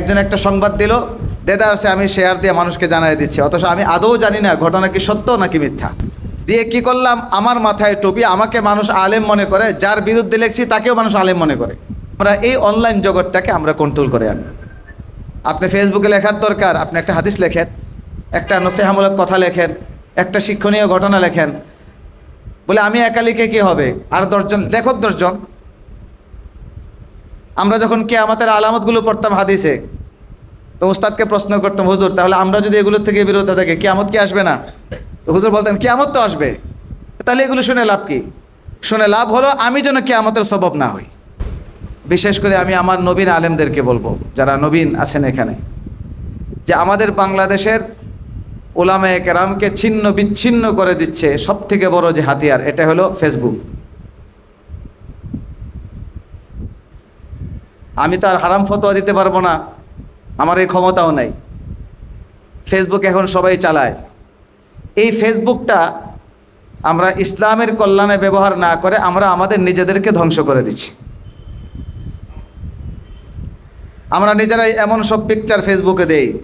একজন একটা সংবাদ দিল দেদারসে আমি শেয়ার দিয়ে মানুষকে জানাই দিচ্ছি। অথচ আমি আদৌ জানি না, ঘটনা কি সত্য নাকি মিথ্যা। দিয়ে কি করলাম? আমার মাথায় টুপি, আমাকে মানুষ আলেম মনে করে, যার বিরুদ্ধে লিখছি তাকেও মানুষ আলেম মনে করে। আমরা এই অনলাইন জগৎটাকে আমরা কন্ট্রোল করে আনি। আপনি ফেসবুকে লেখার দরকার, আপনি একটা হাদিস লেখেন, একটা নসিহামূলক কথা লেখেন, একটা শিক্ষণীয় ঘটনা লেখেন। বলে, আমি একা লিখে কী হবে? আর দশজন, লেখক দশজন আমরা যখন কে আমাদের আলামতগুলো পড়তাম হাদিসে, তো উস্তাদকে প্রশ্ন করতাম, হুজুর, তাহলে আমরা যদি এগুলোর থেকে বিরত থাকি, কিয়ামত কি আসবে না? তো হুজুর বলতেন, কিয়ামত তো আসবে। তাহলে এগুলো শুনে লাভ কি? শুনে লাভ হলো আমি যেন কিয়ামতের স্বভাব না হই। বিশেষ করে আমি আমার নবীন আলেমদেরকে বলব, যারা নবীন আছেন এখানে, যে আমাদের বাংলাদেশের ওলামায়ে কেরামকে ছিন্ন বিচ্ছিন্ন করে দিচ্ছে সব থেকে বড় যে হাতিয়ার, এটা হলো ফেসবুক আমি তো আর হারাম ফতোয়া দিতে পারব না। আমার এই ক্ষমতাও নাই। ফেসবুক এখন সবাই চালায়। এই ফেসবুকটা আমরা ইসলামের কল্যাণে ব্যবহার না করে আমরা আমাদের নিজেদেরকে ধ্বংস করে দিচ্ছি। আমরা নিজেরাই এমন সব পিকচার ফেসবুকে দেই।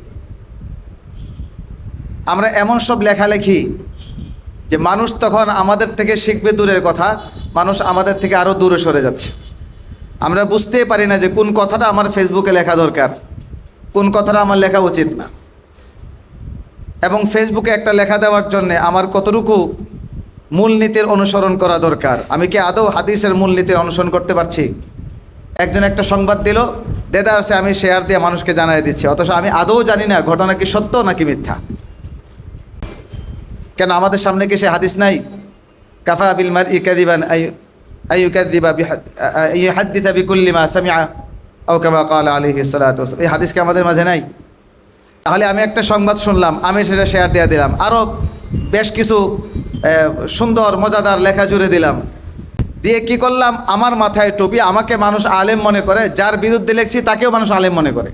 আমরা এমন সব লেখালেখি যে মানুষ তখন আমাদের থেকে শিখবে দূরের কথা, মানুষ আমাদের থেকে আরও দূরে সরে যাচ্ছে। আমরা বুঝতেই পারি না যে কোন কথাটা আমার ফেসবুকে লেখা দরকার, কোন কথাটা আমার লেখা উচিত না। এবং ফেসবুকে একটা লেখা দেওয়ার জন্যে আমার কতটুকু মূলনীতির অনুসরণ করা দরকার? আমি কি আদৌ হাদিসের মূলনীতির অনুসরণ করতে পারছি? একজন একটা সংবাদ দিল দেদারসে আমি শেয়ার দিয়ে মানুষকে জানাই দিচ্ছি। অথচ আমি আদৌ জানি না ঘটনা কি সত্য নাকি মিথ্যা। কেন আমাদের সামনে কি সে হাদিস নাই? কাফা বিল মার ইকাদিবান আইয়ুকাদিবা ইউহাদ্দিসা বিকুল্লি মা সামিআ আও কামা আলাইহি সাল্লাতু ওয়াসাল্লাম এই হাদিস কি আমাদের মাঝে নাই? তাহলে আমি একটা সংবাদ শুনলাম, আমি সেটা শেয়ার দিয়ে দিলাম। আরও বেশ কিছু সুন্দর, মজাদার লেখা জুড়ে দিলাম। দিয়ে কি করলাম? আমার মাথায় টুপি, আমাকে মানুষ আলেম মনে করে, যার বিরুদ্ধে লিখছি তাকেও মানুষ আলেম মনে করে।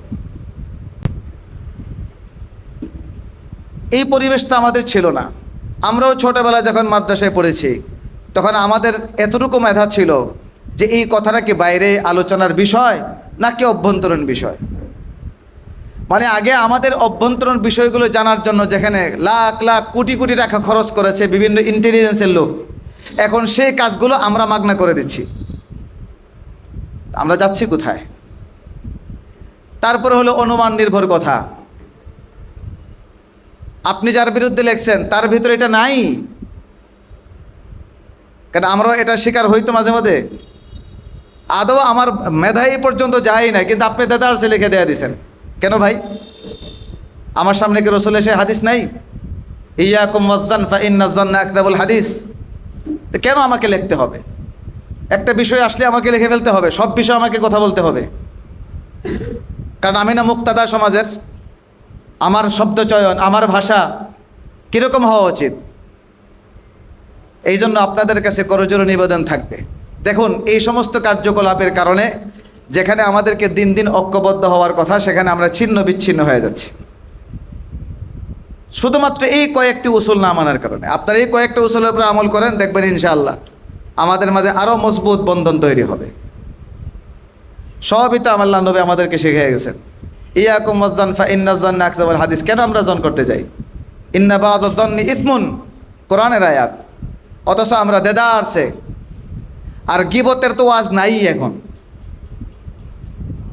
এই পরিবেশ তো আমাদের ছিল না। আমরাও ছোটোবেলায় যখন মাদ্রাসায় পড়েছি তখন আমাদের এতটুকু মেধা ছিল যে এই কথাটা কি বাইরে আলোচনার বিষয় নাকি অভ্যন্তরীণ বিষয়? মানে আগে আমাদের অভ্যন্তরীণ বিষয়গুলো জানার জন্য যেখানে লাখ লাখ কোটি কোটি টাকা খরচ করেছে বিভিন্ন ইন্টেলিজেন্সের লোক, এখন সেই কাজগুলো আমরা মাগনা করে দিচ্ছি। আমরা যাচ্ছি কোথায়? তারপরে হলো অনুমান নির্ভর কথা। আপনি যার বিরুদ্ধে লেখছেন, তার ভিতরে এটা নাই। কারণ আমরাও এটা শিকার হইতো মাঝে মাঝে আদৌ আমার মেধা এই পর্যন্ত যায় না কিন্তু আপনি দাদা সে লিখে দেয়া দিয়েছেন কেন ভাই? আমার সামনে কি রসুল এসে হাদিস নাই? ইয়া কুমাজ্জান ফা ইন্নাজ্জান আকদাবুল হাদিস। তো কেন আমাকে লিখতে হবে? একটা বিষয় আসলে আমাকে লিখে ফেলতে হবে, সব বিষয় আমাকে কথা বলতে হবে। কারণ আমি না মুক্তাদা সমাজের। আমার শব্দ চয়ন, আমার ভাষা কীরকম হওয়া উচিত? এই জন্য আপনাদের কাছে করজোর নিবেদন থাকবে। দেখুন, এই সমস্ত কার্যকলাপের কারণে যেখানে আমাদেরকে দিন দিন ঐক্যবদ্ধ হওয়ার কথা, সেখানে আমরা ছিন্ন বিচ্ছিন্ন হয়ে যাচ্ছি। শুধুমাত্র এই কয়েকটি উসুল না মানার কারণে। আপনারা এই কয়েকটা উসুলের উপরে আমল করেন, দেখবেন ইনশাআল্লাহ আমাদের মাঝে আরও মজবুত বন্ধন তৈরি হবে। সবই তো আল্লাহ নবী আমাদেরকে শিখে গেছেন। ইয়াকুম মজ্জান ফা আকজাবুল হাদিস। কেন আমরা জন করতে যাই? ইন্না বাদনি ইসমুন। কোরআনের আয়াত। অথচ আমরা দেদারসে আর গিবতের তো ওয়াজ নাই এখন।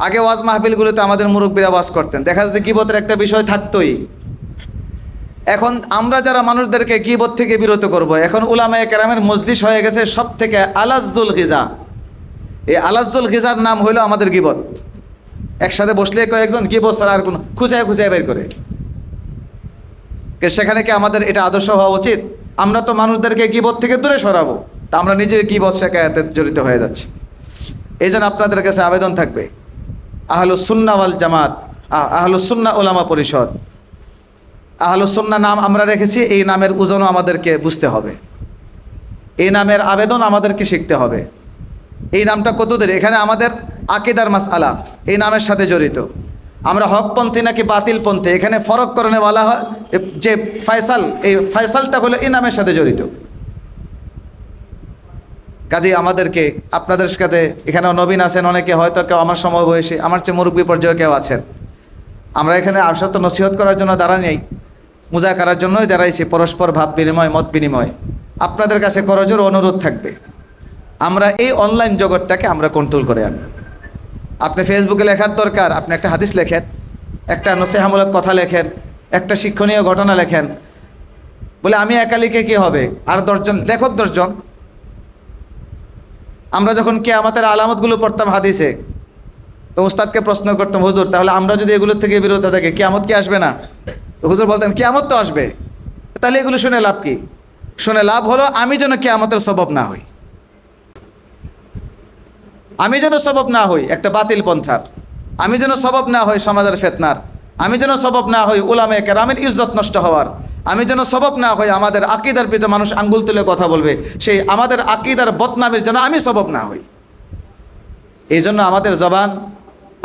আগে ওয়াজ মাহফিলগুলোতে আমাদের মুরব্বীরা ওয়াজ করতেন। দেখা যেত গিবতের একটা বিষয় থাকতোই। এখন আমরা যারা মানুষদেরকে গিবত থেকে বিরত করব, এখন উলামায়ে কেরামের মজলিস হয়ে গেছে সব থেকে আলাজুল গিজা। এই আলাজুল গিজার নাম হইল আমাদের গিবত। একসাথে বসলে কয়েকজন গিবত ছাড়া আর কোনো খুঁচায় খুঁচায় বের করে। সেখানে কি আমাদের এটা আদর্শ হওয়া উচিত? আমরা তো মানুষদেরকে গিবত থেকে দূরে সরাবো। তা আমরা নিজে গিবত শেখায়াতে জড়িত হয়ে যাচ্ছি। এই জন্য আপনাদের কাছে আবেদন থাকবে আহলুসুন্না ওয়াল জামাত, আহ- আহলুসুন্না ওলামা পরিষদ। আহলুসুন্না নাম আমরা রেখেছি, এই নামের ওজনও আমাদেরকে বুঝতে হবে। এই নামের আবেদন আমাদেরকে শিখতে হবে। এই নামটা কতদের? এখানে আমাদের আকিদার মাস আলা এই নামের সাথে জড়িত। আমরা হকপন্থী নাকি বাতিলপন্থী? এখানে ফরক করণে বলা হয় যে ফয়সাল, এই ফয়সালটা হলো এই নামের সাথে জড়িত। কাজেই আমাদেরকে, আপনাদের সাথে, এখানেও নবীন আছেন, অনেকে হয়তো কেউ আমার সমবয়সী, আমার চেয়ে মুরব্বী পর্যায়ে কেউ আছেন। আমরা এখানে আশাত নসিহত করার জন্য দাঁড়া নেই মুজা করার জন্যই দাঁড়াইছি, পরস্পর ভাব বিনিময়, মত বিনিময়। আপনাদের কাছে করজোর অনুরোধ থাকবে, আমরা এই অনলাইন জগৎটাকে আমরা কন্ট্রোল করে আনি। আপনি ফেসবুকে লেখার দরকার, আপনি একটা হাদিস লেখেন, একটা নসিহামূলক কথা লেখেন একটা শিক্ষণীয় ঘটনা লেখেন। বলে, আমি একা লিখে কী হবে? আর দশজন? লেখক দশজন। আমরা যখন কে আমাদের আলামতগুলো পড়তাম হাদিসে, তো উস্তাদকে প্রশ্ন করতাম, হুজুর, তাহলে আমরা যদি এগুলোর থেকে বিরত থাকি, কেয়ামত কি আসবে না? তো হুজুর বলতেন, কেয়ামত তো আসবে। তাহলে এগুলো শুনে লাভ কি? শুনে লাভ হলো আমি যেন কেয়ামতের স্বভাব না হই। আমি যেন স্বভাব না হই, একটা বাতিল পন্থার। আমি যেন স্বভাব না হই সমাজের ফেতনার। আমি যেন স্বভাব না হই উলামে কেরামের ইজ্জত নষ্ট হওয়ার। আমি যেন স্বভাব না হই আমাদের আকিদার পিতে মানুষ আঙ্গুল তুলে কথা বলবে। সেই আমাদের আকিদার বদনামের জন্য আমি স্বভাব না হই। এই জন্য আমাদের জবান,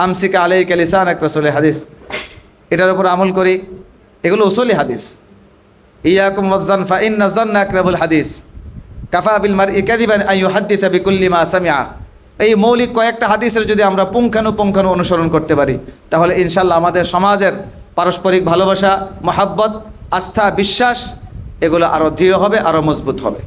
আমসিকা আলাই কালিসান এক রসলে হাদিস। এটার উপর আমল করি। এগুলো উসলি হাদিস। ইয়াকুম ওয়াজ্জান ফা আকরাবুল হাদিস। কাফা বিল মার ইকাদিবান আইয়ু হাদ্দিসা বিকুল্লি মা সামিআ। এই মৌলিক কয়েকটা হাদিসের যদি আমরা পুঙ্খানুপুঙ্খানু অনুসরণ করতে পারি, তাহলে ইনশাল্লাহ আমাদের সমাজের পারস্পরিক ভালোবাসা, মহাব্বত, আস্থা, বিশ্বাস, এগুলো আরও দৃঢ় হবে আরও মজবুত হবে।